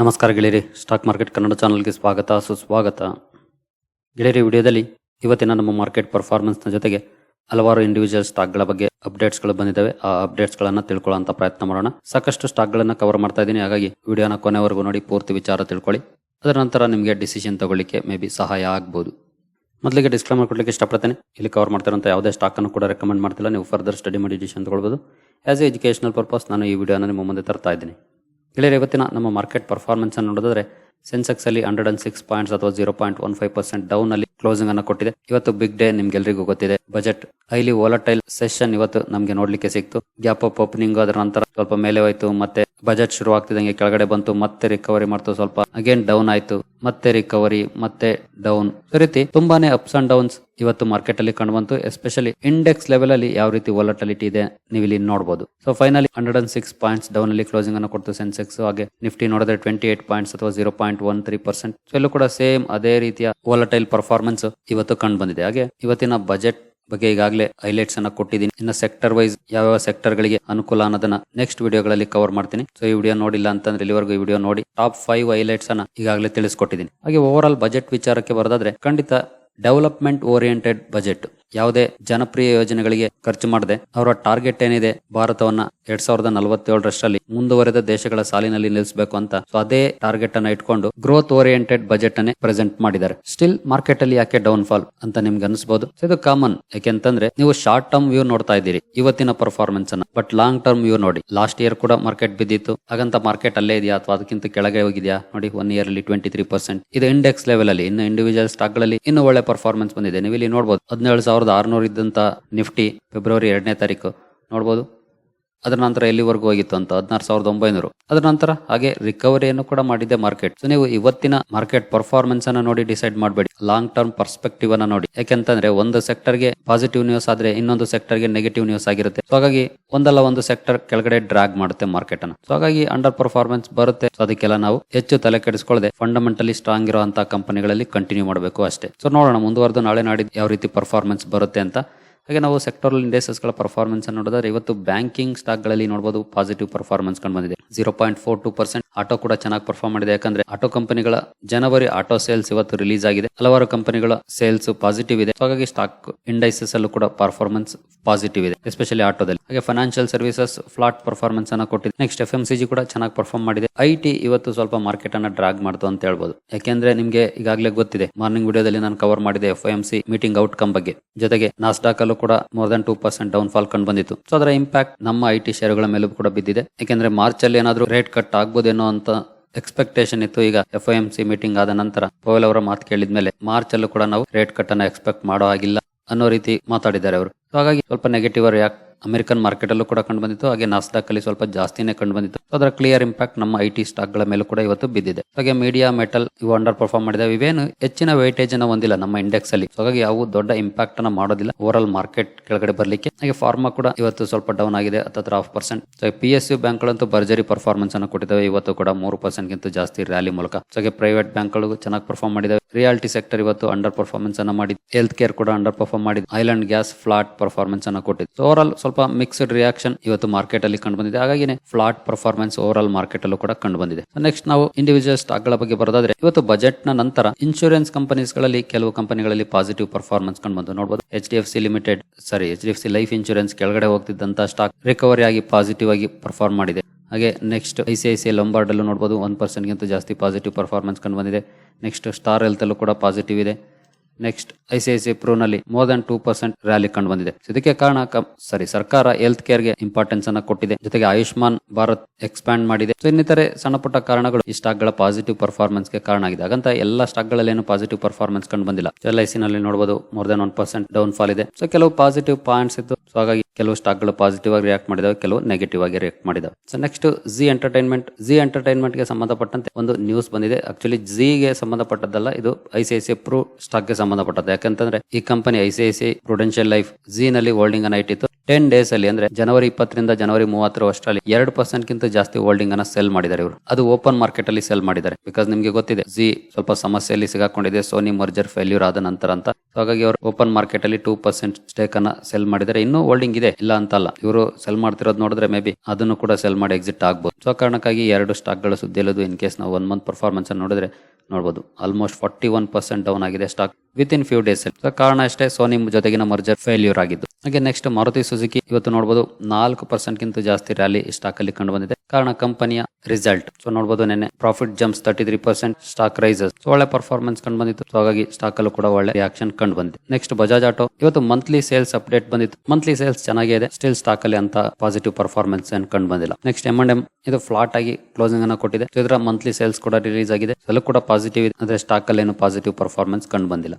ನಮಸ್ಕಾರ ಗೆಳೆಯರಿ, stock market Kannada ಚಾನಲ್ಗೆ ಸ್ವಾಗತ, ಸುಸ್ವಾಗತ. ಗೆಳೆಯರಿ, ವಿಡಿಯೋದಲ್ಲಿ ಇವತ್ತಿನ ನಮ್ಮ ಮಾರ್ಕೆಟ್ ಪರ್ಫಾರ್ಮೆನ್ಸ್ನ ಜೊತೆಗೆ ಹಲವಾರು ಇಂಡಿವಿಜುವಲ್ ಸ್ಟಾಕ್ಗಳ ಬಗ್ಗೆ ಅಪ್ಡೇಟ್ಸ್ಗಳು ಬಂದಿದ್ದಾವೆ. ಆ ಅಪ್ಡೇಟ್ಸ್ಗಳನ್ನು ತಿಳ್ಕೊಳ್ಳೋಂಥ ಪ್ರಯತ್ನ ಮಾಡೋಣ. ಸಾಕಷ್ಟು ಸ್ಟಾಕ್ಗಳನ್ನು ಕವರ್ ಮಾಡ್ತಾ ಇದ್ದೀನಿ. ಹಾಗಾಗಿ ವಿಡಿಯೋನ ಕೊನೆವರೆಗೂ ನೋಡಿ, ಪೂರ್ತಿ ವಿಚಾರ ತಿಳ್ಕೊಳ್ಳಿ. ಅದರ ನಂತರ ನಿಮಗೆ ಡಿಸಿಷನ್ ತಗೊಳ್ಳಿಕ್ಕೆ ಮೇ ಬಿ ಸಹಾಯ ಆಗ್ಬೋದು. ಮೊದಲಿಗೆ ಡಿಸ್ಕ್ಲೈಮರ್ ಕೊಡ್ಲಿಕ್ಕೆ ಇಷ್ಟಪಡ್ತೇನೆ. ಇಲ್ಲಿ ಕವರ್ ಮಾಡ್ತಿರೋಂಥ ಯಾವುದೇ ಸ್ಟಾಕನ್ನು ಕೂಡ ರೆಕಮೆಂಡ್ ಮಾಡ್ತಿಲ್ಲ. ನೀವು ಫರ್ದರ್ ಸ್ಟಡಿ ಮಾಡಿ ಡಿಸಿಷನ್ ತಗೊಳ್ಬೋದು. ಆ್ಯಸ್ ಎ ಎಜುಕೇಷನಲ್ ಪರ್ಪಸ್ ನಾನು ಈ ವಿಡಿಯೋನ ನಿಮ್ಮ ಮುಂದೆ ತರ್ತಾ ಇದ್ದೀನಿ. ಗೆಳೆಯರೆ, ಇವತ್ತಿನ ನಮ್ಮ ಮಾರ್ಕೆಟ್ ಪರ್ಫಾರ್ಮೆನ್ಸ್ ಅನ್ನು ನೋಡಿದ್ರೆ ಸೆನ್ಸೆಕ್ಸ್ ಅಲ್ಲಿ ಹಂಡ್ರೆಡ್ ಅಂಡ್ ಸಿಕ್ಸ್ ಪಾಯಿಂಟ್ಸ್ ಅಥವಾ zero point one five percent down ಅಲ್ಲಿ ಕ್ಲೋಸಿಂಗ್ ಅನ್ನು ಕೊಟ್ಟಿದೆ. ಇವತ್ತು ಬಿಗ್ ಡೇ ನಿಮ್ಗೆಲ್ರಿಗೂ ಗೊತ್ತಿದೆ. ಬಜೆಟ್ ಹೈಲಿ ವಾಲಟೈಲ್ ಸೆಷನ್ ಇವತ್ತು ನಮಗೆ ನೋಡ್ಲಿಕ್ಕೆ ಸಿಕ್ತು. ಗ್ಯಾಪ್ ಅಪ್ ಓಪನಿಂಗ್ ಅದರ ನಂತರ ಸ್ವಲ್ಪ ಮೇಲೆ ಹೋಯ್ತು, ಮತ್ತೆ ಬಜೆಟ್ ಶುರು ಆಗ್ತಿದಂಗೆ ಕೆಳಗಡೆ ಬಂತು, ಮತ್ತೆ ರಿಕವರಿ ಮಾಡ್ತು ಸ್ವಲ್ಪ. ಅಗೇನ್ ಡೌನ್ ಆಯ್ತು, ಮತ್ತೆ ರಿಕವರಿ ಮತ್ತೆ ಡೌನ್ ಈ ರೀತಿ ತುಂಬಾನೇ ಅಪ್ಸ್ ಅಂಡ್ ಡೌನ್ಸ್ ಇವತ್ತು ಮಾರ್ಕೆಟ್ ಅಲ್ಲಿ ಕಂಡು ಬಂತು. ಎಸ್ಪೆಷಲಿ ಇಂಡೆಕ್ಸ್ ಲೆವೆಲ್ ಅಲ್ಲಿ ಯಾವ ರೀತಿ ವಾಲಟಲಿಟಿ ಇದೆ ನೀವು ಇಲ್ಲಿ ನೋಡಬಹುದು so finally hundred and six points down ಅಲ್ಲಿ ಕ್ಲೋಸಿಂಗ್ ಅನ್ನು ಕೊಡ್ತು ಸೆನ್ಸೆಕ್ಸ್ ಹಾಗೆ ನಿಫ್ಟಿ ನೋಡಿದ್ರೆ ಟ್ವೆಂಟಿ ಏಟ್ ಪಾಯಿಂಟ್ಸ್ ಅಥವಾ zero point one three percent ಎಲ್ಲೂ ಕೂಡ ಸೇಮ್ ಅದೇ ರೀತಿಯ ವಾಲಟೈಲ್ ಪರ್ಫಾರ್ಮೆನ್ಸ್ ಇವತ್ತು ಕಂಡು ಬಂದಿದೆ. ಹಾಗೆ ಇವತ್ತಿನ ಬಜೆಟ್ ಬಗ್ಗೆ ಈಗಾಗಲೇ ಹೈಲೈಟ್ಸ್ ಅನ್ನ ಕೊಟ್ಟಿದ್ದೀನಿ. ಇನ್ನು ಸೆಕ್ಟರ್ ವೈಸ್ ಯಾವ ಸೆಕ್ಟರ್ ಗಳಿಗೆ ಅನುಕೂಲ ಅನ್ನೋದನ್ನ ನೆಕ್ಸ್ಟ್ ವಿಡಿಯೋಗಳಲ್ಲಿ ಕವರ್ ಮಾಡ್ತೀನಿ. ಸೊ ಈ ವಿಡಿಯೋ ನೋಡಿಲ್ಲ ಅಂತಂದ್ರೆ ಇಲ್ಲಿವರೆಗೂ ಈ ವಿಡಿಯೋ ನೋಡಿ. ಟಾಪ್ ಫೈವ್ ಹೈಲೈಟ್ಸ್ ಅನ್ನ ಈಗಾಗಲೇ ತಿಳಿಸ್ಕೊಟ್ಟಿದ್ದೀನಿ. ಹಾಗೆ ಓವರ್ ಆಲ್ ಬಜೆಟ್ ವಿಚಾರಕ್ಕೆ ಬರೋದಾದ್ರೆ ಖಂಡಿತ ಡೆವಲಪ್ಮೆಂಟ್ ಓರಿಯೆಂಟೆಡ್ ಬಜೆಟ್, ಯಾವುದೇ ಜನಪ್ರಿಯ ಯೋಜನೆಗಳಿಗೆ ಖರ್ಚು ಮಾಡದೆ ಅವರ ಟಾರ್ಗೆಟ್ ಏನಿದೆ ಭಾರತವನ್ನ ಎರಡ್ ಸಾವಿರದ ನಲವತ್ತೇಳರಷ್ಟರಲ್ಲಿ ಮುಂದುವರೆದ ದೇಶಗಳ ಸಾಲಿನಲ್ಲಿ ನಿಲ್ಲಿಸಬೇಕು ಅಂತ ಸೊ ಅದೇ ಟಾರ್ಗೆಟ್ ಅನ್ನ ಇಟ್ಕೊಂಡು ಗ್ರೋತ್ ಓರಿಯೆಂಟೆಡ್ ಬಜೆಟ್ ಅನ್ನೇ ಪ್ರೆಸೆಂಟ್ ಮಾಡಿದ್ದಾರೆ. ಸ್ಟಿಲ್ ಮಾರ್ಕೆಟ್ ಅಲ್ಲಿ ಯಾಕೆ ಡೌನ್ ಫಾಲ್ ಅಂತ ನಿಮ್ಗೆ ಅನಿಸಬಹುದು ಇದು ಕಾಮನ್ ಯಾಕೆಂತಂದ್ರೆ ನೀವು ಶಾರ್ಟ್ ಟರ್ಮ್ ವ್ಯೂ ನೋಡ್ತಾ ಇದ್ದೀರಿ, ಇವತ್ತಿನ ಪರ್ಫಾರ್ಮೆನ್ಸ್ ಅನ್ನ. ಬಟ್ ಲಾಂಗ್ ಟರ್ಮ್ ವ್ಯೂ ನೋಡಿ. ಲಾಸ್ಟ್ ಇಯರ್ ಕೂಡ ಮಾರ್ಕೆಟ್ ಬಿದ್ದಿತ್ತು. ಹಾಗಂತ ಮಾರ್ಕೆಟ್ ಅಲ್ಲೇ ಇದೆಯಾ ಅಥವಾ ಅದಕ್ಕಿಂತ ಕೆಳಗೆ ಹೋಗಿದೆಯಾ? ನೋಡಿ ಒನ್ ಇಯರ್ ಅಲ್ಲಿ ಟ್ವೆಂಟಿ ತ್ರೀ ಪರ್ಸೆಂಟ್ ಇದು ಇಂಡೆಕ್ಸ್ ಲೆವೆಲ್ ಅಲ್ಲಿ, ಇನ್ನು ಇಂಡಿವಿಜುವಲ್ ಸ್ಟಾಕ್ಗಳಲ್ಲಿ ಇನ್ನು ಒಳ್ಳೆ ಪರ್ಫಾರ್ಮೆನ್ಸ್ ಬಂದಿದೆ. ನೀವು ಇಲ್ಲಿ ನೋಡಬಹುದು ಹದಿನೇಳು ಸಾವಿರದ ಆರುನೂರ ಇದ್ದಂತ ನಿಫ್ಟಿ ಫೆಬ್ರವರಿ ಎರಡನೇ ತಾರೀಕು. ನೋಡಬಹುದು ಅದರ ನಂತರ ಎಲ್ಲಿವರೆಗೂ ಹೋಗಿತ್ತು ಅಂತ ಹದಿನಾರು ಸಾವಿರದ ಒಂಬೈನೂರು. ಅದರ ನಂತರ ಹಾಗೆ ರಿಕವರಿಯನ್ನು ಕೂಡ ಮಾಡಿದೆ ಮಾರ್ಕೆಟ್ ಸೊ ನೀವು ಇವತ್ತಿನ ಮಾರ್ಕೆಟ್ ಪರ್ಫಾರ್ಮೆನ್ಸ್ ಅನ್ನ ನೋಡಿ ಡಿಸೈಡ್ ಮಾಡಬೇಡಿ. ಲಾಂಗ್ ಟರ್ಮ್ ಪರ್ಸ್ಪೆಕ್ಟಿವ್ ಅನ್ನ ನೋಡಿ. ಯಾಕೆಂತಂದ್ರೆ ಒಂದು ಸೆಕ್ಟರ್ಗೆ ಪಾಸಿಟಿವ್ ನ್ಯೂಸ್ ಆದ್ರೆ ಇನ್ನೊಂದು ಸೆಕ್ಟರ್ಗೆ ನೆಗೆಟಿವ್ ನ್ಯೂಸ್ ಆಗಿರುತ್ತೆ. ಸೊ ಹಾಗಾಗಿ ಒಂದಲ್ಲ ಒಂದು ಸೆಕ್ಟರ್ ಕೆಳಗಡೆ ಡ್ರಾಗ್ ಮಾಡುತ್ತೆ ಮಾರ್ಕೆಟ್ ಅನ್ನ. ಸೊ ಹಾಗಾಗಿ ಅಂಡರ್ ಪರ್ಫಾರ್ಮೆನ್ಸ್ ಬರುತ್ತೆ. ಸೊ ಅದಕ್ಕೆಲ್ಲ ನಾವು ಹೆಚ್ಚು ತಲೆ ಕೆಡಿಸಿಕೊಳ್ಳದೆ ಫಂಡಮೆಂಟಲಿ ಸ್ಟ್ರಾಂಗ್ ಇರುವಂತಹ ಕಂಪನಿಗಳಲ್ಲಿ ಕಂಟಿನ್ಯೂ ಮಾಡಬೇಕು ಅಷ್ಟೇ. ಸೊ ನೋಡೋಣ ಮುಂದುವರೆದು ನಾಳೆ ನಾಡಿದ್ದು ಯಾವ ರೀತಿ ಪರ್ಫಾರ್ಮೆನ್ಸ್ ಬರುತ್ತೆ ಅಂತ ಹಾಗೆ ನಾವು ಸೆಕ್ಟರಲ್ ಇಂಡಸ್ಟ್ರೀಸ್ಗಳ ಪರ್ಫಾರ್ಮೆನ್ಸ್ ಅನ್ನು ನೋಡಿದ್ರೆ ಇವತ್ತು ಬ್ಯಾಂಕಿಂಗ್ ಸ್ಟಾಕ್ಗಳಲ್ಲಿ ನೋಡಬಹುದು ಪಾಸಿಟಿವ್ ಪರ್ಫಾರ್ಮೆನ್ಸ್ ಕಂಡು ಬಂದಿದೆ. Zero point four two percent auto ಕೂಡ ಚೆನ್ನಾಗಿ ಪರ್ಫಾರ್ಮ್ ಮಾಡಿದೆ. ಯಾಕಂದ್ರೆ ಆಟೋ ಕಂಪನಿಗಳ ಜನವರಿ ಆಟೋ ಸೇಲ್ಸ್ ಇವತ್ತು ರಿಲೀಸ್ ಆಗಿದೆ. ಹಲವಾರು ಕಂಪನಿಗಳ ಸೇಲ್ಸ್ ಪಾಸಿಟಿವ್ ಇದೆ. ಹಾಗಾಗಿ ಸ್ಟಾಕ್ ಇಂಡೈಸಸ್ ಅಲ್ಲೂ ಕೂಡ ಪರ್ಫಾರ್ಮೆನ್ಸ್ ಪಾಸಿಟಿವ್ ಇದೆ ಎಸ್ಪೆಷಲಿ ಆಟೋದಲ್ಲಿ ಹಾಗೆ ಫೈನಾನ್ಷಿಯಲ್ ಸರ್ವಿಸಸ್ ಫ್ಲಾಟ್ ಪರ್ಫಾರ್ಮೆನ್ಸ್ ಅನ್ನ ಕೊಟ್ಟಿದೆ. Next F M C G ಕೂಡ ಚೆನ್ನಾಗಿ ಪರ್ಫಾರ್ಮ್ ಮಾಡಿದೆ. ಐ ಟಿ ಇವತ್ತು ಸ್ವಲ್ಪ ಮಾರ್ಕೆಟ್ ಅನ್ನ ಡ್ರಾಗ್ ಮಾಡ್ತು ಅಂತ ಹೇಳ್ಬೋದು. ಯಾಕೆಂದ್ರೆ ನಿಮ್ಗೆ ಈಗಾಗಲೇ ಗೊತ್ತಿದೆ. ಮಾರ್ನಿಂಗ್ ವಿಡಿಯೋದಲ್ಲಿ ನಾನು ಕವರ್ ಮಾಡಿದೆ F M C meeting outcome ಬಗ್ಗೆ. ಜೊತೆಗೆ ನಾಸ್ಡಾಕ್ ಅಲ್ಲೂ ಕೂಡ more than two percent down fall ಕಂಡು ಬಂದಿತ್ತು. ಸೊ ಅದರ ಇಂಪ್ಯಾಕ್ಟ್ ನಮ್ಮ ಐ ಟಿ ಶೇರುಗಳ ಮೇಲೂ ಕೂಡ ಬಿದ್ದಿದೆ. ಯಾಕೆಂದ್ರೆ ಮಾರ್ಚ್ ಅಲ್ಲಿ ಏನಾದರೂ ರೇಟ್ ಕಟ್ ಆಗ್ಬೋದೇನೋ ಅಂತ ಎಕ್ಸ್ಪೆಕ್ಟೇಷನ್ ಇತ್ತು. ಈಗ ಎಫ್ ಎಂ ಸಿ ಮೀಟಿಂಗ್ ಆದ ನಂತರ ಪೋವೆಲ್ ಅವರ ಮಾತು ಕೇಳಿದ್ಮೇಲೆ ಮಾರ್ಚ್ ಅಲ್ಲೂ ಕೂಡ ನಾವು ರೇಟ್ ಕಟ್ ಅನ್ನ ಎಕ್ಸ್ಪೆಕ್ಟ್ ಮಾಡೋ ಆಗಿಲ್ಲ ಅನ್ನೋ ರೀತಿ ಮಾತಾಡಿದ್ದಾರೆ ಅವರು. ಹಾಗಾಗಿ ಸ್ವಲ್ಪ ನೆಗೆಟಿವ್ ಯಾಕೆ ಅಮೆರಿಕನ್ ಮಾರ್ಕೆಟಲ್ಲೂ ಕೂಡ ಕಂಡು ಬಂದಿತ್ತು ಹಾಗೆ ನಾಸ್ದಾಕಲ್ಲಿ ಅಲ್ಲಿ ಸ್ವಲ್ಪ ಜಾಸ್ತಿನೇ ಕಂಡು ಬಂದಿತ್ತು ಅದರ ಕ್ಲಿಯರ್ ಇಂಪ್ಯಾಕ್ಟ್ ನಮ್ಮ ಐ ಟಿ ಸ್ಟಾಕ್ಗಳ ಮೇಲೂ ಕೂಡ ಇವತ್ತು ಬಿದ್ದಿದೆ. ಹಾಗೆ ಮೀಡಿಯಾ, ಮೆಟಲ್ ಇವು ಅಂಡರ್ ಪರ್ಫಾರ್ಮ್ ಮಾಡಿದಾವೆ. ಇವೇನು ಹೆಚ್ಚಿನ ವೈಟೇಜ್ ಅನ್ನ ಹೊಂದಿಲ್ಲ ನಮ್ಮ ಇಂಡೆಕ್ಸ್ ಅಲ್ಲಿ. ಹಾಗಾಗಿ ಯಾವ ದೊಡ್ಡ ಇಂಪ್ಯಾಕ್ಟ್ ಅನ್ನ ಮಾಡೋದಿಲ್ಲ. ಓವರ್ ಆಲ್ ಮಾರ್ಕೆಟ್ ಕೆಳಗಡೆ ಬರಲಿಕ್ಕೆ. ಹಾಗೆ ಫಾರ್ಮಾ ಕೂಡ ಇವತ್ತು ಸ್ವಲ್ಪ ಡೌನ್ ಆಗಿದೆ, ಹತ್ತತ್ರ half percent P S U ಬ್ಯಾಂಕ್ಗಳಂತೂ ಭರ್ಜರಿ ಪರ್ಫಾರ್ಮೆನ್ಸ್ ಅನ್ನು ಕೊಟ್ಟಿದ್ದಾವೆ ಇವತ್ತು ಕೂಡ ಮೂರು ಪರ್ಸೆಂಟ್ ಗಿಂತ ಜಾಸ್ತಿ ರ್ಯಾಲಿ ಮೂಲಕ. ಹಾಗೆ ಪ್ರೈವೇಟ್ ಬ್ಯಾಂಕ್ಗಳು ಚೆನ್ನಾಗಿ ಪರ್ಫಾರ್ಮ್ ಮಾಡಿದಾವೆ. ರಿಯಾಲಿಟಿ ಸೆಕ್ಟರ್ ಇವತ್ತು ಅಂಡರ್ ಪರ್ಫಾರ್ಮೆನ್ಸ್ ಅನ್ನ ಮಾಡಿ ಹೆಲ್ತ್ ಕೇರ್ ಕೂಡ ಅಂಡರ್ ಪರ್ಫಾರ್ಮ್ ಮಾಡಿದೆ. Oil and gas flat performance ಅನ್ನ ಕೊಟ್ಟಿದೆ. ಓವರ್ ಆಲ್ ಸ್ವಲ್ಪ ಮಿಕ್ಸ್ಡ್ ರಿಯಾಕ್ಷನ್ ಇವತ್ತು ಮಾರ್ಕೆಟ್ ಅಲ್ಲಿ ಕಂಡು ಬಂದಿದೆ ಹಾಗಾಗಿನೇ flat performance over all market ಅಲ್ಲೂ ಕೂಡ ಕಂಡು ಬಂದಿದೆ ನೆಕ್ಸ್ಟ್ ನಾವು ಇಂಡಿವಿಜುವಲ್ ಸ್ಟಾಕ್ಗಳ ಬಗ್ಗೆ ಬರೋದಾದ್ರೆ, ಇವತ್ತು ಬಜೆಟ್ನ ನಂತರ ಇನ್ಶೂರೆನ್ಸ್ ಕಂಪನೀಸ್ಗಳಲ್ಲಿ ಕೆಲವು ಕಂಪನಿಗಳಲ್ಲಿ ಪಾಸಿಟಿವ್ ಪರ್ಫಾರ್ಮೆನ್ಸ್ ಕಂಡು ಬಂದು ನೋಡಬಹುದು H D F C limited sorry H D F C life insurance ಕೆಳಗಡೆ ಹೋಗ್ತಿದ್ದಂತ ಸ್ಟಾಕ್ ರಿಕವರಿ ಆಗಿ ಪಾಸಿಟಿವ್ ಆಗಿ ಪರ್ಫಾರ್ಮ್ ಮಾಡಿದೆ. ಹಾಗೆ next I C I C Lombard ಅಲ್ಲೂ ನೋಡಬಹುದು ಒನ್ ಪರ್ಸೆಂಟ್ಗಿಂತ ಜಾಸ್ತಿ ಪಾಸಿಟಿವ್ ಪರ್ಫಾರ್ಮೆನ್ಸ್ ಕಂಡು ಬಂದಿದೆ ನೆಕ್ಸ್ಟ್ ಸ್ಟಾರ್ ಹೆಲ್ತ್ ಅಲ್ಲೂ ಕೂಡ ಪಾಸಿಟಿವ್ ಇದೆ. Next I C I C ನಲ್ಲಿ more than two percent rally ಕಂಡು ಬಂದಿದೆ ಇದಕ್ಕೆ ಕಾರಣ ಸಾರಿ ಸರ್ಕಾರ ಹೆಲ್ತ್ ಕೇರ್ಗೆ ಇಂಪಾರ್ಟೆನ್ಸ್ ಅನ್ನ ಕೊಟ್ಟಿದೆ. ಜೊತೆಗೆ ಆಯುಷ್ಮಾನ್ ಭಾರತ್ ಎಕ್ಸ್ಪ್ಯಾಂಡ್ ಮಾಡಿದೆ. ಸೊ ಇನ್ನಿತರೆ ಸಣ್ಣ ಪುಟ್ಟ ಕಾರಣಗಳು ಈ ಸ್ಟಾಕ್ಗಳ ಪಾಸಿಟಿವ್ ಪರ್ಫಾರ್ಮೆನ್ಸ್ಗೆ ಕಾರಣ ಆಗಿದೆ. ಹಾಗಂತ ಎಲ್ಲ ಸ್ಟಾಕ್ ಗಳಲ್ಲೇನು ಪಾಸಿಟಿವ್ ಪರ್ಫಾರ್ಮೆನ್ಸ್ ಕಂಡು ಬಂದಿಲ್ಲ ಎಲ್ ಐ ನಲ್ಲಿ ನೋಡಬಹುದು more than one percent down fall ಇದೆ. ಸೊ ಕೆಲವು ಪಾಸಿಟಿವ್ ಪಾಯಿಂಟ್ಸ್ ಇತ್ತು. ಸೊ ಹಾಗಾಗಿ ಕೆಲವು ಸ್ಟಾಕ್ಗಳು ಪಾಸಿಟಿವ್ ಆಗಿ ರಿಯಾಕ್ಟ್ ಮಾಡಿದಾವೆ, ಕೆಲವು ನೆಗೆಟಿವ್ ಆಗಿ react ಮಾಡಿದಾವೆ. So next Zee entertainment Zee ಎಂಟರ್ಟೈನ್ಮೆಂಟ್ಗೆ ಸಂಬಂಧಪಟ್ಟಂತೆ ಒಂದು ನ್ಯೂಸ್ ಬಂದಿದೆ. ಆಕ್ಚುಲಿ ಜಿ ಗೆ ಸಂಬಂಧಪಟ್ಟದ್ದಲ್ಲ, ಇದು I C I C pru ಸ್ಟಾಕ್ಗೆ ಸಂಬಂಧಪಟ್ಟದ್ದು. ಯಾಕಂತಂದ್ರೆ ಈ company I C I C life Zee ನಲ್ಲಿ ಹೋಲ್ಡಿಂಗ್ ಅನ್ನ ಇಟ್ಟಿತ್ತು. ಟೆನ್ ಡೇಸ್ ಅಲ್ಲಿ ಅಂದ್ರೆ ಜನವರಿ ಇಪ್ಪತ್ತರಿಂದ ಜನವರಿ ಮೂವತ್ತರ ಅಷ್ಟರಲ್ಲಿ ಎರಡು ಪರ್ಸೆಂಟ್ ಗಿಂತ ಜಾಸ್ತಿ ಹೋಲ್ಡಿಂಗ್ ಅನ್ನ ಸೆಲ್ ಮಾಡಿದ್ದಾರೆ ಇವರು. ಅದು ಓಪನ್ ಮಾರ್ಕೆಟ್ ಅಲ್ಲಿ ಸೆಲ್ ಮಾಡಿದ್ದಾರೆ. ಬಿಕಾಸ್ ನಿಮ್ಗೆ ಗೊತ್ತಿದೆ ಜಿ ಸ್ವಲ್ಪ ಸಮಸ್ಯೆಯಲ್ಲಿ ಸಿಗಾಕೊಂಡಿದೆ ಸೋನಿ ಮರ್ಜರ್ ಫೇಲ್ಯೂರ್ ಆದ ನಂತರ ಅಂತ. ಹಾಗಾಗಿ ಅವರು ಓಪನ್ ಮಾರ್ಕೆಟ್ ಅಲ್ಲಿ ಟೂ ಪರ್ಸೆಂಟ್ ಸ್ಟೇಕ್ ಅನ್ನ ಸೆಲ್ ಮಾಡಿದ್ದಾರೆ. ಇನ್ನೂ ಹೋಲ್ಡಿಂಗ್ ಇದೆ. ಇಲ್ಲ ಅಂತಲ್ಲ ಇವರು ಸೆಲ್ ಮಾಡ್ತಿರೋದು ನೋಡಿದ್ರೆ ಮೇ ಬಿ ಅದನ್ನು ಕೂಡ ಸೆಲ್ ಮಾಡಿ ಎಕ್ಸಿಟ್ ಆಗ್ಬೋದು. ಸೊ ಕಾರಣಕ್ಕಾಗಿ ಎರಡು ಸ್ಟಾಕ್ಗಳ ಸುದ್ದಿ ಇಲ್ಲದು ಇನ್ ಕೇಸ್ ನಾವು ಒನ್ ಮಂತ್ ಪರ್ಫಾರ್ಮೆನ್ಸ್ ನೋಡಿದ್ರೆ ನೋಡಬಹುದು almost forty one percent down ಆಗಿದೆ stock with in few days ಕಾರಣ ಅಷ್ಟೇ ಸೋನಿ ಜೊತೆಗಿನ ಮರ್ಜರ್ ಫೇಲ್ಯೂರ್ ಆಗಿದ್ದು. ಹಾಗೆ ನೆಕ್ಸ್ಟ್ ಮಾರುತಿ ಸುಜುಕಿ ಇವತ್ತು ನೋಡಬಹುದು ನಾಲ್ಕು ಪರ್ಸೆಂಟ್ ಗಿಂತ ಜಾಸ್ತಿ ರ್ಯಾಲಿ ಸ್ಟಾಕ್ ಅಲ್ಲಿ ಕಂಡು ಬಂದಿದೆ. ಕಾರಣ ಕಂಪನಿಯ ರಿಸಲ್ಟ್ ಸೊ ನೋಡಬಹುದು ನೆನೆ profit jumps thirty three percent stock rises ಒಳ್ಳೆ ಪರ್ಫಾರ್ಮೆನ್ಸ್ ಕಂಡು ಬಂದಿತ್ತು. ಸೊ ಹಾಗಾಗಿ ಸ್ಟಾಕ್ ಅಲ್ಲೂ ಕೂಡ ಒಳ್ಳೆ ರಿಯಾಕ್ಷನ್ ಕಂಡು ಬಂದಿದೆ. ನೆಕ್ಸ್ಟ್ ಬಜಾಜ್ ಆಟೋ ಇವತ್ತು ಮಂತ್ಲಿ ಸೇಲ್ಸ್ ಅಪ್ಡೇಟ್ ಬಂದಿತ್ತು. ಮಂತ್ಲಿ ಸೇಲ್ಸ್ ಚೆನ್ನಾಗೇ ಇದೆ. ಸ್ಟಿಲ್ ಸ್ಟಾಕ್ ಅಲ್ಲಿ ಅಂತ ಪಾಸಿಟಿವ್ ಪರ್ಫಾರ್ಮೆನ್ಸ್ ಏನ್ ಕಂಡು ಬಂದಿಲ್ಲ. ನೆಕ್ಸ್ಟ್ ಎಂ ಅಂಡ್ ಎಂ ಇದು ಫ್ಲಾಟ್ ಆಗಿ ಕ್ಲೋಸಿಂಗ್ ಅನ್ನ ಕೊಟ್ಟಿದೆ. ಇದರ ಮಂತ್ಲಿ ಸೇಲ್ಸ್ ಕೂಡ ರಿಲೀಸ್ ಆಗಿದೆ. ಅಲ್ಲೂ ಕೂಡ ಪಾಸಿಟಿವ್ ಇದೆ. ಅಂದ್ರೆ ಸ್ಟಾಕ್ ಅಲ್ಲಿ ಏನು ಪಾಸಿಟಿವ್ ಪರ್ಫಾರ್ಮೆನ್ಸ್ ಕಂಡು ಬಂದಿಲ್ಲ.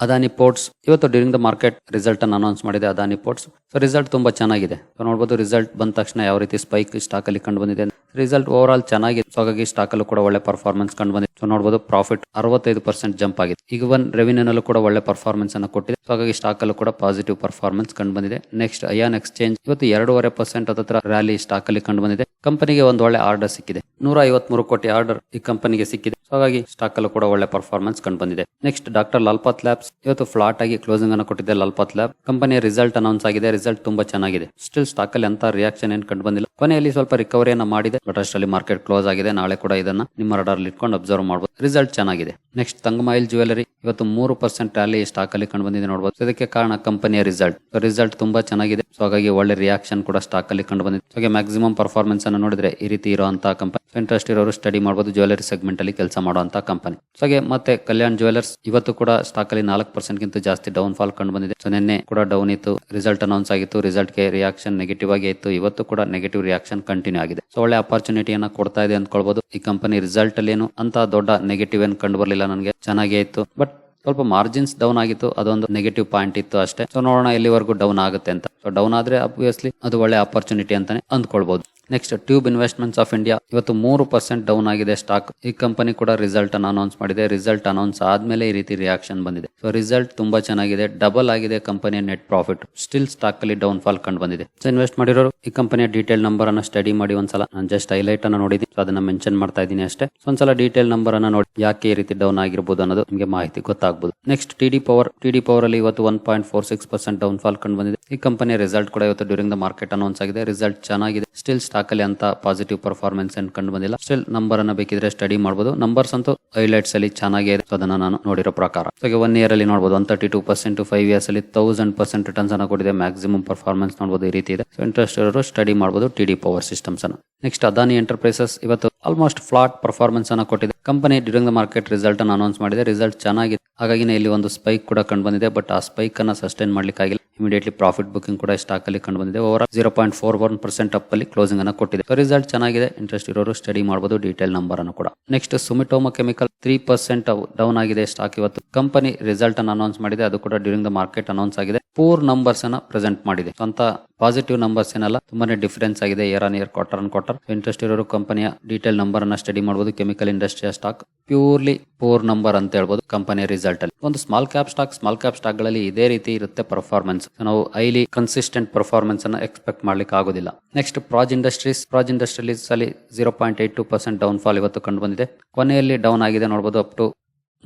ಅದಾನಿ ಪೋರ್ಟ್ಸ್ ಇವತ್ತು ಡ್ಯೂರಿಂಗ್ ದ ಮಾರ್ಕೆಟ್ ರಿಸಲ್ಟ್ ಅನ್ನು ಅನೌನ್ಸ್ ಮಾಡಿದೆ ಅದಾನಿ ಪೋರ್ಟ್ಸ್ ಸೊ ರಿಸಲ್ಟ್ ತುಂಬಾ ಚೆನ್ನಾಗಿದೆ. ನೋಡಬಹುದು ರಿಸಲ್ಟ್ ಬಂದ ತಕ್ಷಣ ಯಾವ ರೀತಿ ಸ್ಪೈಕ್ ಸ್ಟಾಕ್ ಅಲ್ಲಿ ಕಂಡು ಬಂದಿದೆ ರಿಸಲ್ಟ್ ಓವರ್ ಆಲ್ ಚೆನ್ನಾಗಿದೆ. ಸೊ ಹಾಗಾಗಿ ಸ್ಟಾಕ್ ಅಲ್ಲೂ ಕೂಡ ಒಳ್ಳೆ ಪರ್ಫಾರ್ಮೆನ್ಸ್ ಕಂಡು ಬಂದಿದೆ. ಸೊ ನೋಡಬಹುದು ಪ್ರಾಫಿಟ್ ಅರವತ್ತೈದು ಪರ್ಸೆಂಟ್ ಜಂಪ್ ಆಗಿದೆ. ಈಗ ಒನ್ ರೆವಿನ್ಯೂ ನಲ್ಲೂ ಕೂಡ ಒಳ್ಳೆ ಪರ್ಫಾರ್ಮೆನ್ಸ್ ಅನ್ನು ಕೊಟ್ಟಿದೆ. ಸೊ ಹಾಗಾಗಿ ಸ್ಟಾಕ್ ಅಲ್ಲೂ ಕೂಡ ಪಾಸಿಟಿವ್ ಪರ್ಫಾರ್ಮೆನ್ಸ್ ಕಂಡು ಬಂದಿದೆ. ನೆಕ್ಸ್ಟ್ ಅಯಾನ್ ಎಕ್ಸ್ಚೇಂಜ್ ಇವತ್ತು ಎರಡೂವರೆ ಪರ್ಸೆಂಟ್ ಹತ್ರ ರ್ಯಾಲಿ ಸ್ಟಾಕ್ ಅಲ್ಲಿ ಕಂಡು ಬಂದಿದೆ. ಕಂಪನಿಗೆ ಒಂದು ಒಳ್ಳೆ ಆರ್ಡರ್ ಸಿಕ್ಕಿದೆ. ನೂರ ಐವತ್ಮೂರು ಕೋಟಿ ಆರ್ಡರ್ ಈ ಕಂಪನಿಗೆ ಸಿಕ್ಕಿದೆ. ಸೊ ಹಾಗಾಗಿ ಸ್ಟಾಕ್ ಅಲ್ಲೂ ಕೂಡ ಒಳ್ಳೆ ಪರ್ಫಾರ್ಮೆನ್ಸ್ ಕಂಡು ಬಂದಿದೆ. ನೆಕ್ಸ್ಟ್ ಡಾಕ್ಟರ್ ಲಾಲ್ಪಾತ್ ಲ್ಯಾಬ್ಸ್ ಇವತ್ತು ಫ್ಲಾಟ್ ಆಗಿ ಕ್ಲೋಸಿಂಗ್ ಅನ್ನು ಕೊಟ್ಟಿದೆ ಲಾಲ್ಪಾತ್ ಲ್ಯಾಬ್ ಕಂಪನಿಯ ರಿಸಲ್ಟ್ ಅನೌನ್ಸ್ ಆಗಿದೆ. ರಿಸಲ್ಟ್ ತುಂಬಾ ಚೆನ್ನಾಗಿದೆ. ಸ್ಟಿಲ್ ಸ್ಟಾಕ್ ಅಲ್ಲಿ ಅಂತ ರಿಯಾಕ್ಷನ್ ಏನ್ ಕಂಡು ಬಂದಿಲ್ಲ. ಕೊನೆಯಲ್ಲಿ ಸ್ವಲ್ಪ ರಿಕವರಿಯನ್ನು ಮಾಡಿದೆ. ಬಟ್ ಮಾರ್ಕೆಟ್ ಕ್ಲೋಸ್ ಆಗಿದೆ. ನಾಳೆ ಕೂಡ ಇದನ್ನ ನಿಮ್ಮ ರಡಾರ್ ಇಟ್ಕೊಂಡು ಅಬ್ಸರ್ವ್ ಮಾಡಬಹುದು ರಿಸಲ್ಟ್ ಚೆನ್ನಾಗಿದೆ. ನೆಕ್ಸ್ಟ್ ತಂಗಮಾಯಿಲ್ ಜ್ಯುವೆಲರಿ ಇವತ್ತು ಮೂರು ಪರ್ಸೆಂಟ್ ರ್ಯಾಲಿ ಸ್ಟಾಕ್ ಅಲ್ಲಿ ಕಂಡು ಬಂದಿದೆ ನೋಡಬಹುದು ಇದಕ್ಕೆ ಕಾರಣ ಕಂಪನಿಯ ರಿಸಲ್ಟ್ ರಿಸಲ್ಟ್ ತುಂಬಾ ಚೆನ್ನಾಗಿದೆ. ಸೊ ಹಾಗಾಗಿ ಒಳ್ಳೆ ರಿಯಾಕ್ಷನ್ ಕೂಡ ಸ್ಟಾಕ್ ಅಲ್ಲಿ ಕಂಡು ಬಂದಿದೆ. ಹಾಗೆ ಮ್ಯಾಕ್ಸಿಮಮ್ ಪರ್ಫಾರ್ಮೆನ್ಸ್ ಅನ್ನು ನೋಡಿದ್ರೆ ಈ ರೀತಿ ಇರುವಂತಹ ಕಂಪನಿ ಇಂಟ್ರೆಸ್ಟ್ ಇರೋರು ಸ್ಟಡಿ ಮಾಡಬಹುದು ಜ್ಯುವೆಲರಿ ಸೆಗ್ಮೆಂಟ್ ಅಲ್ಲಿ ಕೆಲಸ ಮಾಡುವಂತಹ ಕಂಪನಿ ಸೊ ಹಾಗೆ ಮತ್ತೆ ಕಲ್ಯಾಣ್ ಜ್ಯುವೆಲರ್ಸ್ ಇವತ್ತು ಕೂಡ ಸ್ಟಾಕ್ ಅಲ್ಲಿ ನಾಲ್ಕು ಪರ್ಸೆಂಟ್ ಗಿಂತ ಜಾಸ್ತಿ ಡೌನ್ ಫಾಲ್ ಕಂಡು ಬಂದಿದೆ. ಸೊ ನಿನ್ನೆ ಕೂಡ ಡೌನ್ ಇತ್ತು. ರಿಸಲ್ಟ್ ಅನೌನ್ಸ್ ಆಗಿತ್ತು. ರಿಸಲ್ಟ್ಗೆ ರಿಯಾಕ್ಷನ್ ನೆಗೆಟಿವ್ ಆಗಿ ಇತ್ತು. ಇವತ್ತು ಕೂಡ ನೆಗೆಟಿವ್ ರಿಯಾಕ್ಷನ್ ಕಂಟಿನ್ಯೂ ಆಗಿದೆ. ಸೊ ಒಳ್ಳೆ ಅಪರ್ಚುನಿಟಿಯನ್ನ ಕೊಡ್ತಾ ಇದೆ ಅಂದ್ಕೊಳ್ಬಹುದು ಈ ಕಂಪನಿ ರಿಸಲ್ಟ್ ಅಲ್ಲಿ ಏನು ಅಂತ ದೊಡ್ಡ ನೆಗೆಟಿವ್ ಏನ್ ಕಂಡು ಬರಲಿಲ್ಲ ನನಗೆ. ಚೆನ್ನಾಗೇ ಇತ್ತು. ಬಟ್ ಸ್ವಲ್ಪ ಮಾರ್ಜಿನ್ಸ್ ಡೌನ್ ಆಗಿತ್ತು. ಅದೊಂದು ನೆಗೆಟಿವ್ ಪಾಯಿಂಟ್ ಇತ್ತು ಅಷ್ಟೇ. ಸೊ ನೋಡೋಣ ಎಲ್ಲಿವರೆಗೂ ಡೌನ್ ಆಗುತ್ತೆ ಅಂತ. ಸೊ ಡೌನ್ ಆದ್ರೆ ಅಬ್ವಿಯಸ್ಲಿ ಅದು ಒಳ್ಳೆ ಅಪರ್ಚುನಿಟಿ ಅಂತಾನೆ ಅಂದ್ಕೊಳ್ಬಹುದು next tube investments of India ಇವತ್ತು ಮೂರು ಪರ್ಸೆಂಟ್ ಡೌನ್ ಆಗಿದೆ ಸ್ಟಾಕ್ ಈ ಕಂಪನಿ ಕೂಡ ರಿಸಲ್ಟ್ ಅನ್ನು ಅನೌನ್ಸ್ ಮಾಡಿದೆ. ರಿಸಲ್ಟ್ ಅನೌನ್ಸ್ ಆದ್ಮೇಲೆ ಈ ರೀತಿ ರಿಯಾಕ್ಷನ್ ಬಂದಿದೆ. ಸೊ ರಿಸಲ್ಟ್ ತುಂಬಾ ಚೆನ್ನಾಗಿದೆ. ಡಬಲ್ ಆಗಿದೆ ಕಂಪನಿಯ ನೆಟ್ ಪ್ರಾಫಿಟ್ ಸ್ಟಿಲ್ ಸ್ಟಾಕ್ ಅಲ್ಲಿ ಡೌನ್ ಫಾಲ್ ಕಂಡು ಬಂದಿದೆ. ಸೊ ಇನ್ವೆಸ್ಟ್ ಮಾಡಿರೋರು, ಈ ಕಂಪನಿಯ ಡೀಟೇಲ್ ನಂಬರ್ ಅನ್ನು ಸ್ಟಡಿ ಮಾಡಿ ಒಂದ್ಸಲ. ನಾನು ಜಸ್ಟ್ ಹೈಲೈಟ್ ಅನ್ನು ನೋಡಿದ್ದೀನಿ. ಸೊ ಅದನ್ನ ಮೆನ್ಷನ್ ಮಾಡ್ತಾ ಇದ್ದೀನಿ ಅಷ್ಟೇ. ಒಂದ್ಸಲ ಡೀಟೇಲ್ ನಂಬರ್ ಅನ್ನು ನೋಡಿ. ಯಾಕೆ ಈ ರೀತಿ ಡೌನ್ ಆಗಿರ್ಬೋದು ಅನ್ನೋದು ನಿಮಗೆ ಮಾಹಿತಿ ಗೊತ್ತಾಗಬಹುದು next T D power T D power ಅಲ್ಲಿ ಇವತ್ತು one point four six percent down fall ಕಂಡು ಬಂದಿದೆ. ಈ ಕಂಪನಿಯ ರಿಸಲ್ಟ್ ಕೂಡ ಇವತ್ತು ಡ್ಯೂರಿಂಗ್ ದ ಮಾರ್ಕೆಟ್ ಅನೌನ್ಸ್ ಆಗಿದೆ. ರಿಸಲ್ಟ್ ಚೆನ್ನಾಗಿದೆ. ಸ್ಟಿಲ್ ಸ್ಟಾಕ್ ಅಲ್ಲಿ ಅಂತ ಪಾಸಿಟಿವ್ ಪರ್ಫಾರ್ಮೆನ್ಸ್ ಏನ್ ಕಂಡು ಬಂದಿಲ್ಲ. ಸ್ಟಿಲ್ ನಂಬರ್ ಅನ್ನ ಬೇಕಿದ್ರೆ ಸ್ಟಡಿ ಮಾಡಬಹುದು ನಂಬರ್ಸ್ ಅಂತೂ ಹೈಲೈಟ್ಸ್ ಅಲ್ಲಿ ಚೆನ್ನಾಗಿ ಇದೆ. ಅದನ್ನ ನಾನು ನೋಡಿರೋ ಪ್ರಕಾರ. ಒನ್ ಇಯರ್ ಅಲ್ಲಿ ನೋಡಬಹುದು one thirty two percent five years ಅಲ್ಲಿ ತೌಸಂಡ್ ಪರ್ಸೆಂಟ್ ರಿಟರ್ನ್ಸ್ ಅನ್ನ ಕೊಟ್ಟಿದೆ. ಮ್ಯಾಕ್ಸಿಮಮ್ ಪರ್ಫಾರ್ಮೆನ್ಸ್ ನೋಡಬಹುದು ಈ ರೀತಿ ಇದೆ. ಸೊ ಇಂಟ್ರೆಸ್ಟ್ ಇರೋರು ಸ್ಟಡಿ ಮಾಡಬಹುದು ಟಿ ಡಿ ಪವರ್ ಸಿಸ್ಟಮ್ಸ್ ಅನ್ನ. ನೆಕ್ಸ್ಟ್ ಅದಾನಿ ಎಂಟರ್ಪ್ರೈಸಸ್ ಇವತ್ತು ಆಲ್ಮೋಸ್ಟ್ ಫ್ಲಾಟ್ ಪರ್ಫಾರ್ಮೆನ್ಸ್ ಅನ್ನ ಕೊಟ್ಟಿದೆ. Company during the market result ಅನ್ನು ಅನೌನ್ಸ್ ಮಾಡಿದೆ. ರಿಸಲ್ಟ್ ಚೆನ್ನಾಗಿದೆ ಹಾಗಾಗಿ ಇಲ್ಲಿ ಒಂದು ಸ್ಪೈಕ್ ಕೂಡ ಕಂಡು ಬಂದಿದೆ ಬಟ್ ಆ ಸ್ಪೈಕ್ ಅನ್ನು ಸಸ್ಟೈನ್ ಮಾಡ್ಲಿಕ್ಕೆ ಆಗಿಲ್ಲ ಇಮಿಡಿಯೇಟ್ಲಿ ಪ್ರಾಫಿಟ್ ಬುಕಿಂಗ್ ಕೂಡ ಸ್ಟಾಕ್ ಅಲ್ಲಿ ಕಂಡು ಬಂದಿದೆ over zero point four one percent up ಅಲ್ಲಿ ಕ್ಲೋಸಿಂಗ್ ಅನ್ನ ಕೊಟ್ಟಿದೆ. ರಿಸಲ್ಟ್ ಚೆನ್ನಾಗಿದೆ. ಇಂಟ್ರೆಸ್ಟ್ ಇರೋರು ಸ್ಟಡಿ ಮಾಡಬಹುದು ಡೀಟೇಲ್ ನಂಬರ್ ಅನ್ನು ಕೂಡ. Next Sumitomo chemical three percent down ಆಗಿದೆ ಸ್ಟಾಕ್ ಇವತ್ತು. ಕಂಪನಿ ರಿಸಲ್ಟ್ ಅನ್ನು ಅನೌನ್ಸ್ ಮಾಡಿದೆ. ಅದು ಕೂಡ ಡ್ಯೂರಿಂಗ್ ದ ಮಾರ್ಕೆಟ್ ಅನೌನ್ಸ್ ಆಗಿದೆ. ಪೂರ್ ನಂಬರ್ಸ್ ಅನ್ನ ಪ್ರೆಸೆಂಟ್ ಮಾಡಿದೆ. ಅಂತ ಪಾಸಿಟಿವ್ ನಂಬರ್ಸ್ ಏನಲ್ಲ, ತುಂಬಾನೇ ಡಿಫರೆನ್ಸ್ ಆಗಿದೆ year on year quarter on quarter interest ಇರೋರು ಕಂಪನಿಯ ಡೀಟೇಲ್ ನಂಬರ್ ಅನ್ನ ಸ್ಟಡಿ ಮಾಡಬಹುದು ಕೆಮಿಕಲ್ ಇಂಡಸ್ಟ್ರಿಯ ಸ್ಟಾಕ್ ಪ್ಯೂರ್ಲಿ ಪೋರ್ ನಂಬರ್ ಅಂತ ಹೇಳ್ಬೋದು ಕಂಪನಿಯ ರಿಸಲ್ಟ್ ಅಲ್ಲಿ. ಒಂದು small cap stock small cap ಸ್ಟಾಕ್ಗಳಲ್ಲಿ ಇದೇ ರೀತಿ ಇರುತ್ತೆ ಪರ್ಫಾರ್ಮೆನ್ಸ್ ನಾವು ಹೈಲಿ ಕನ್ಸಿಸ್ಟೆಂಟ್ ಪರ್ಫಾರ್ಮೆನ್ಸ್ ಅನ್ನ ಎಕ್ಸ್ಪೆಕ್ಟ್ ಮಾಡ್ಲಿಕ್ಕೆ ಆಗೋದಿಲ್ಲ. Next Praj industries Praj industries ಅಲ್ಲಿ zero point eight two percent down fall ಇವತ್ತು ಕಂಡು ಬಂದಿದೆ. ಕೊನೆಯಲ್ಲಿ ಡೌನ್ ಆಗಿದೆ ನೋಡಬಹುದು ಅಪ್ ಟು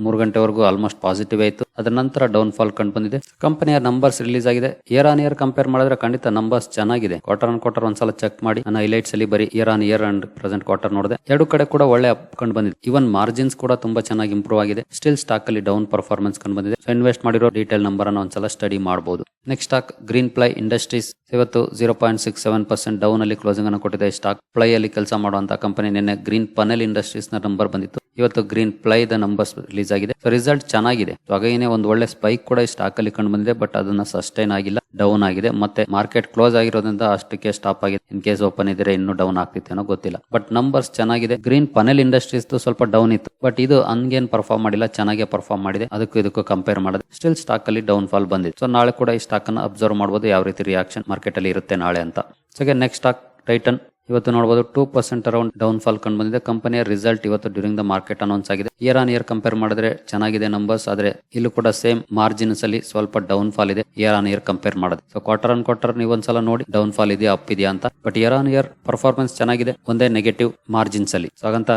ಮೂರು ಗಂಟೆವರೆಗೂ ಆಲ್ಮೋಸ್ಟ್ ಪಾಸಿಟಿವ್ ಆಯಿತು. ಅದರ ನಂತರ ಡೌನ್ ಫಾಲ್ ಕಂಡು ಬಂದಿದೆ. ಕಂಪನಿಯ ನಂಬರ್ಸ್ ರಿಲೀಸ್ ಆಗಿದೆ. ಇಯರ್ ಆನ್ ಇಯರ್ ಕಂಪೇರ್ ಮಾಡಿದ್ರೆ ಖಂಡಿತ ನಂಬರ್ಸ್ ಚೆನ್ನಾಗಿದೆ. ಕ್ವಾರ್ಟರ್ ಆನ್ ಕ್ವಾರ್ಟರ್ ಒಂದ್ಸಲ ಚೆಕ್ ಮಾಡಿ. ನಾನು ಹೈಲೈಟ್ಸ್ ಅಲ್ಲಿ ಬರೀ year on year and present quarter ನೋಡಿದೆ. ಎರಡು ಕಡೆ ಕೂಡ ಒಳ್ಳೆ ಅಪ್ ಕಂಡು ಬಂದಿದೆ. ಇವನ್ ಮಾರ್ಜಿನ್ಸ್ ಕೂಡ ತುಂಬಾ ಚೆನ್ನಾಗಿ ಇಂಪ್ರೂವ್ ಆಗಿದೆ. ಸ್ಟಿಲ್ ಸ್ಟಾಕ್ ಅಲ್ಲಿ ಡೌನ್ ಪರ್ಫಾರ್ಮೆನ್ಸ್ ಕಂಡು ಬಂದಿದೆ. ಸೊ ಇನ್ವೆಸ್ಟ್ ಮಾಡಿರೋ ಡೀಟೇಲ್ ನಂಬರ್ ಅನ್ನು ಒಂದ್ಸಲ ಸ್ಟಡಿ ಮಾಡಬಹುದು next stock green ply industries ಇವತ್ತು zero point six seven percent down ಅಲ್ಲಿ ಕ್ಲೋಸಿಂಗ್ ಅನ್ನು ಕೊಟ್ಟಿದೆ ಸ್ಟಾಕ್ ಪ್ಲೈ ಅಲ್ಲಿ ಕೆಲಸ ಮಾಡುವಂತಹ ಕಂಪನಿ ನಿನ್ನೆ ಗ್ರೀನ್ ಪನೆಲ್ ಇಂಡಸ್ಟ್ರೀಸ್ನ ನಂಬರ್ ಬಂದಿತ್ತು. ಇವತ್ತು ಗ್ರೀನ್ ಪ್ಲೈ ದ ನಂಬರ್ಸ್ ಆಗಿದೆ. ಸೊ ರಿಸಲ್ಟ್ ಚೆನ್ನಾಗಿದೆ. ಸೊ ಒಂದು ಒಳ್ಳೆ ಸ್ಪೈಕ್ ಕೂಡ ಈ ಸ್ಟಾಕ್ ಅಲ್ಲಿ ಕಂಡು ಬಂದಿದೆ ಬಟ್ ಅದನ್ನ ಸಸ್ಟೈನ್ ಆಗಿಲ್ಲ ಡೌನ್ ಆಗಿದೆ. ಮತ್ತೆ ಮಾರ್ಕೆಟ್ ಕ್ಲೋಸ್ ಆಗಿರೋದ್ರಿಂದ ಅಷ್ಟಕ್ಕೆ ಸ್ಟಾಪ್ ಆಗಿದೆ. ಇನ್ ಕೇಸ್ ಓಪನ್ ಇದ್ರೆ ಇನ್ನು ಡೌನ್ ಆಗ್ತಿತ್ತೇನೋ ಗೊತ್ತಿಲ್ಲ. ಬಟ್ ನಂಬರ್ಸ್ ಚೆನ್ನಾಗಿದೆ. ಗ್ರೀನ್ ಪನೆಲ್ ಇಂಡಸ್ಟ್ರೀಸ್ ಸ್ವಲ್ಪ ಡೌನ್ ಇತ್ತು. ಬಟ್ ಇದು ಹಂಗೇನ್ ಪರ್ಫಾರ್ಮ್ ಮಾಡಿಲ್ಲ, ಚೆನ್ನಾಗಿ ಪರ್ಫಾರ್ಮ್ ಮಾಡಿದೆ. ಅದಕ್ಕೂ ಇದಕ್ಕೂ ಕಂಪೇರ್ ಮಾಡಿದೆ. ಸ್ಟಿಲ್ ಸ್ಟಾಕ್ ಅಲ್ಲಿ ಡೌನ್ ಫಾಲ್ ಬಂದಿದೆ. ಸೊ ನಾಳೆ ಕೂಡ ಈ ಸ್ಟಾಕ್ ಅನ್ನ ಅಬ್ಸರ್ವ್ ಮಾಡಬಹುದು ಯಾವ ರೀತಿ ರಿಯಾಕ್ಷನ್ ಮಾರ್ಕೆಟ್ ಅಲ್ಲಿ ಇರುತ್ತೆ ನಾಳೆ ಅಂತ. ಸೊ ನೆಕ್ಸ್ಟ್ ಸ್ಟಾಕ್ ಟೈಟನ್ ಇವತ್ತು ನೋಡಬಹುದು two percent around down fall ಕಂಡು ಬಂದಿದೆ. ಕಂಪನಿಯ ರಿಸಲ್ಟ್ ಇವತ್ತು ಡ್ಯೂರಿಂಗ್ ದ ಮಾರ್ಕೆಟ್ ಅನೌನ್ಸ್ ಆಗಿದೆ. ಇಯರ್ ಆನ್ ಇಯರ್ ಕಂಪೇರ್ ಮಾಡಿದ್ರೆ ಚೆನ್ನಾಗಿದೆ ನಂಬರ್ಸ್ ಆದ್ರೆ ಇಲ್ಲೂ ಕೂಡ ಸೇಮ್ ಮಾರ್ಜಿನ್ಸ್ ಅಲ್ಲಿ ಸ್ವಲ್ಪ ಡೌನ್ ಫಾಲ್ ಇದೆ. ಇಯರ್ ಆನ್ ಇಯರ್ ಕಂಪೇರ್ ಮಾಡೋದು. ಸೊ ಕ್ವಾರ್ಟರ್ ಆನ್ ಕ್ವಾರ್ಟರ್ ನೀವು ಒಂದ್ಸಲ ನೋಡಿ ಡೌನ್ ಫಾಲ್ ಇದೆಯಾ ಅಪ್ ಇದೆಯಾ ಅಂತ. But year on year performance ಚೆನ್ನಾಗಿದೆ. ಒಂದೇ ನೆಗೆಟಿವ್ ಮಾರ್ಜಿನ್ಸ್ ಅಲ್ಲಿ. ಸೊ ಹಾಗಂತ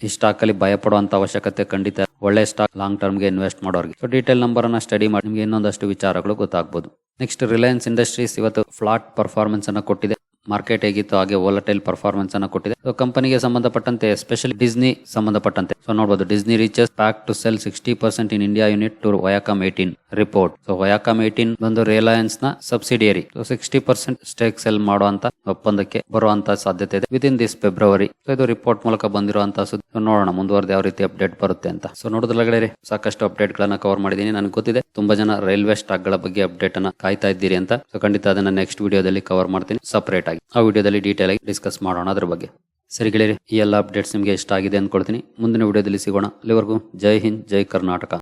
ಈ ಸ್ಟಾಕ್ ಅಲ್ಲಿ ಭಯ ಪಡುವಂತ ಅವಶ್ಯಕತೆ ಖಂಡಿತ ಒಳ್ಳೆ ಸ್ಟಾಕ್ ಲಾಂಗ್ ಟರ್ಮ್ಗೆ ಇನ್ವೆಸ್ಟ್ ಮಾಡೋರಿಗೆ. ಸೊ ಡೀಟೇಲ್ ನಂಬರ್ ಅನ್ನ ಸ್ಟಡಿ ಮಾಡಿ. ನಿಮಗೆ ಇನ್ನೊಂದಷ್ಟು ವಿಚಾರಗಳು ಗೊತ್ತಾಗಬಹುದು ನೆಕ್ಸ್ಟ್ ರಿಲಯನ್ಸ್ ಇಂಡಸ್ಟ್ರೀಸ್ ಇವತ್ತು ಫ್ಲಾಟ್ ಪರ್ಫಾರ್ಮೆನ್ಸ್ ಅನ್ನ ಕೊಟ್ಟಿದೆ. ಮಾರ್ಕೆಟ್ ಹೇಗಿತ್ತು ಹಾಗೆ ವೋಲಟೈಲ್ ಪರ್ಫಾರ್ಮೆನ್ಸ್ ಅನ್ನ ಕೊಟ್ಟಿದೆ. ಸೊ ಕಂಪನಿಗೆ ಸಂಬಂಧಪಟ್ಟಂತೆ ಎಸ್ಪೆಷಲಿ ಡಿಸ್ನಿ ಸಂಬಂಧಪಟ್ಟಂತೆ. ಸೊ ನೋಡಬಹುದು Disney reaches pact to sell sixty percent in India unit to Viacom eighteen report so Viacom eighteen ಒಂದು ರಿಲಯನ್ಸ್ನ subsidiary so sixty percent stake sell ಮಾಡುವಂತ ಒಪ್ಪಂದಕ್ಕೆ ಬರುವಂತ ಸಾಧ್ಯತೆ ಇದೆ ವಿತ್ ದಿಸ್ ಫೆಬ್ರವರಿ ಸೊ ಇದು ರಿಪೋರ್ಟ್ ಮೂಲಕ ಬಂದಿರುವಂತಹ ಸುದ್ದಿ. ನೋಡೋಣ, ಮುಂದುವರೆದ ಯಾವ ರೀತಿ ಅಪ್ಡೇಟ್ ಬರುತ್ತೆ ಅಂತ. ಸೊ ನೋಡೋದ್ರೊಳಗಡೆ ಸಾಕಷ್ಟು ಅಪ್ಡೇಟ್ ಗಳನ್ನ ಕವರ್ ಮಾಡಿದೀನಿ. ನನಗೆ ಗೊತ್ತಿದೆ, ತುಂಬಾ ಜನ ರೈಲ್ವೆ ಸ್ಟಾಕ್ಗಳ ಬಗ್ಗೆ ಅಪ್ಡೇಟ್ ಅನ್ನ ಕಾಯ್ತಾ ಇದ್ದೀರಿ ಅಂತ. ಸೊ ಖಂಡಿತ ಅದನ್ನ ನೆಕ್ಸ್ಟ್ ವಿಡಿಯೋದಲ್ಲಿ ಕವರ್ ಮಾಡ್ತೀನಿ ಸಪರೇಟ್ ಆಗಿ. ಆ ವಿಡಿಯೋದಲ್ಲಿ ಡೀಟೇಲ್ ಆಗಿ ಡಿಸ್ಕಸ್ ಮಾಡೋಣ ಅದ್ರ ಬಗ್ಗೆ. ಸರಿ ಗೆಳೆಯರಿ, ಈ ಎಲ್ಲ ಅಪ್ಡೇಟ್ಸ್ ನಿಮಗೆ ಇಷ್ಟ ಆಗಿದೆ ಅಂದ್ಕೊಳ್ತೀನಿ ಮುಂದಿನ ವಿಡಿಯೋದಲ್ಲಿ ಸಿಗೋಣ. ಅಲ್ಲಿವರೆಗೂ ಜೈ ಹಿಂದ್, ಜೈ ಕರ್ನಾಟಕ.